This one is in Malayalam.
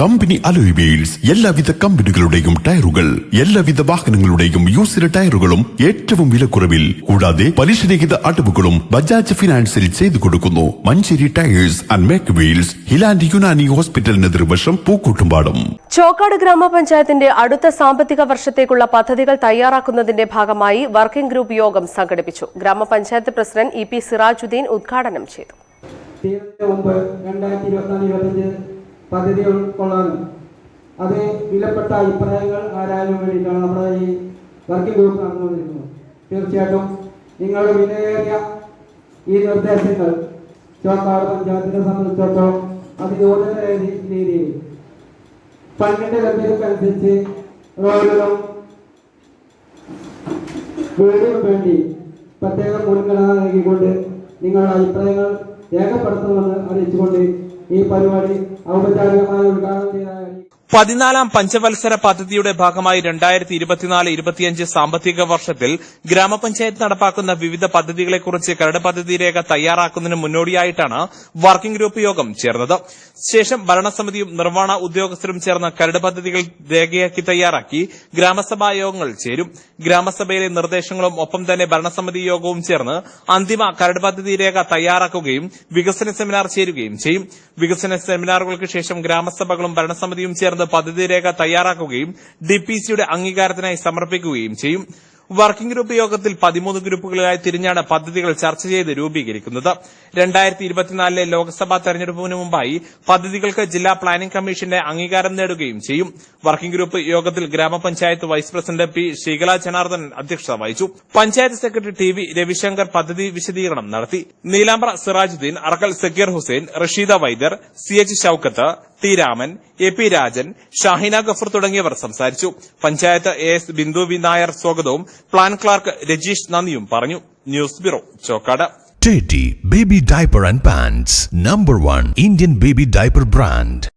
കമ്പനി അലോയ് വീൽസ് എല്ലാവിധ കമ്പനികളുടെയും ടയറുകൾ എല്ലാവിധ വാഹനങ്ങളുടെയും യൂസിലെ ടയറുകളും ഏറ്റവും വിലക്കുറവിൽ കൂടാതെ പലിശരഹിത അടവുകളും ബജാജ് ഫിനാൻസിൽ ചെയ്തു കൊടുക്കുന്നു. Manjeri tyres and make wheels ഹിലാൻഡ് Unani ഹോസ്പിറ്റലിന് എതിർവശം പൂക്കൂട്ടുംപാടും. ചോക്കാട് ഗ്രാമപഞ്ചായത്തിന്റെ അടുത്ത സാമ്പത്തിക വർഷത്തേക്കുള്ള പദ്ധതികൾ തയ്യാറാക്കുന്നതിന്റെ ഭാഗമായി വർക്കിംഗ് ഗ്രൂപ്പ് യോഗം സംഘടിപ്പിച്ചു. ഗ്രാമപഞ്ചായത്ത് പ്രസിഡന്റ് ഇ പി സിറാജുദ്ദീൻ ഉദ്ഘാടനം ചെയ്തു. തീയതിക്ക് മുമ്പ് രണ്ടായിരത്തി പദ്ധതി ഉൾക്കൊള്ളാനും അത് വിലപ്പെട്ട അഭിപ്രായങ്ങൾ ആരായാലും വേണ്ടിയിട്ടാണ് നമ്മുടെ ഈ വർക്കിംഗ് ഗ്രൂപ്പ് നടന്നുകൊണ്ടിരിക്കുന്നത് തീർച്ചയായിട്ടും നിങ്ങളുടെ വിലയേറിയ ഈ നിർദ്ദേശങ്ങൾ ചോക്കാട് പഞ്ചായത്തിനെ സംബന്ധിച്ചിടത്തോളം അതിനൂതന രീതി- രീതിയിൽ? ഫണ്ടിന്റെ ലഭ്യതക്കനുസരിച്ച് റോഡുകളും വീടിനും വേണ്ടി പ്രത്യേക മുൻഗണന നൽകിക്കൊണ്ട് നിങ്ങളുടെ അഭിപ്രായങ്ങൾ രേഖപ്പെടുത്തണമെന്ന് അറിയിച്ചുകൊണ്ട് ഈ പരിപാടി ഔപചാരികമായി ഉദ്ഘാടനം ചെയ്തതായി പതിനാലാം പഞ്ചവത്സര പദ്ധതിയുടെ ഭാഗമായി രണ്ടായിരത്തി ഇരുപത്തിനാല് ഇരുപത്തിയഞ്ച് സാമ്പത്തിക വർഷത്തിൽ ഗ്രാമപഞ്ചായത്ത് നടപ്പാക്കുന്ന വിവിധ പദ്ധതികളെക്കുറിച്ച് കരട് പദ്ധതി രേഖ തയ്യാറാക്കുന്നതിന് മുന്നോടിയായിട്ടാണ് വർക്കിംഗ് ഗ്രൂപ്പ് യോഗം ചേർന്നത്. ശേഷം ഭരണസമിതിയും നിർവഹണ ഉദ്യോഗസ്ഥരും ചേർന്ന് കരട് പദ്ധതികൾ രേഖയാക്കി തയ്യാറാക്കി ഗ്രാമസഭാ യോഗങ്ങൾ ചേരും. ഗ്രാമസഭയിലെ നിർദ്ദേശങ്ങളും ഒപ്പം തന്നെ ഭരണസമിതി യോഗവും ചേർന്ന് അന്തിമ കരട് പദ്ധതി രേഖ തയ്യാറാക്കുകയും വികസന സെമിനാർ ചേരുകയും ചെയ്യും. വികസന സെമിനാറുകൾക്ക് ശേഷം ഗ്രാമസഭകളും ഭരണസമിതിയും ചേർന്ന് പദ്ധതി രേഖ തയ്യാറാക്കുകയും ഡിപിസിയുടെ അംഗീകാരത്തിനായി സമർപ്പിക്കുകയും ചെയ്യും. വർക്കിംഗ് ഗ്രൂപ്പ് യോഗത്തിൽ പതിമൂന്ന് ഗ്രൂപ്പുകളിലായി തിരിഞ്ഞാണ് പദ്ധതികൾ ചർച്ച ചെയ്ത് രൂപീകരിക്കുന്നത്. രണ്ടായിരത്തി ഇരുപത്തിനാലിലെ ലോക്സഭാ തെരഞ്ഞെടുപ്പിന് മുമ്പായി പദ്ധതികൾക്ക് ജില്ലാ പ്ലാനിംഗ് കമ്മീഷന്റെ അംഗീകാരം നേടുകയും ചെയ്യും. വർക്കിംഗ് ഗ്രൂപ്പ് യോഗത്തിൽ grama panchayat vice president P Sreekala Janardhan അധ്യക്ഷത വഹിച്ചു. Panchayat secretary T V Ravishankar പദ്ധതി വിശദീകരണം നടത്തി. Neelambra Sirajuddin Arakkal Zakir Hussain Rasheeda Vaidyar C H Shoukath T Raman A P Rajan Shahina Gafar തുടങ്ങിയവർ സംസാരിച്ചു. Panchayat A S Bindu V Nair സ്വാഗതവും പ്ലാൻ ക്ലാർക്ക് രജീഷ് നന്ദിയും പറഞ്ഞു. News bureau Chokkad. Teddy baby Diaper and Pants, number one Indian baby diaper brand.